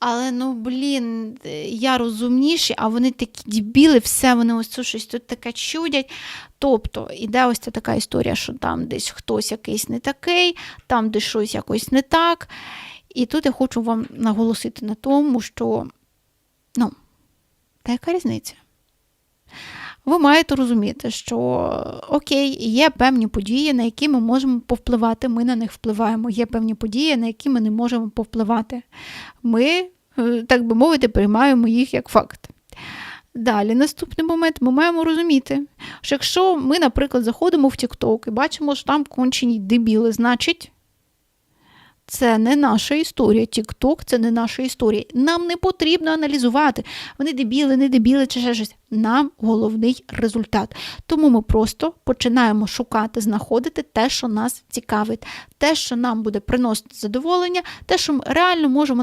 Але ну блін, е, я розумніші, а вони такі дібіли, все вони ось це щось тут таке чудять. Тобто іде ось ця така історія, що там десь хтось якийсь не такий, там десь щось якось не так. І тут я хочу вам наголосити на тому, що ну, та яка різниця? Ви маєте розуміти, що окей, є певні події, на які ми можемо повпливати, ми на них впливаємо. Є певні події, на які ми не можемо повпливати. Ми, е, так би мовити, приймаємо їх як факт. Далі, наступний момент, ми маємо розуміти, що якщо ми, наприклад, заходимо в TikTok і бачимо, що там кончені дебіли, значить. Це не наша історія. TikTok – це не наша історія. Нам не потрібно аналізувати. Вони дебіли, не дебіли чи ще щось. Нам головний результат. Тому ми просто починаємо шукати, знаходити те, що нас цікавить, те, що нам буде приносити задоволення, те, що ми реально можемо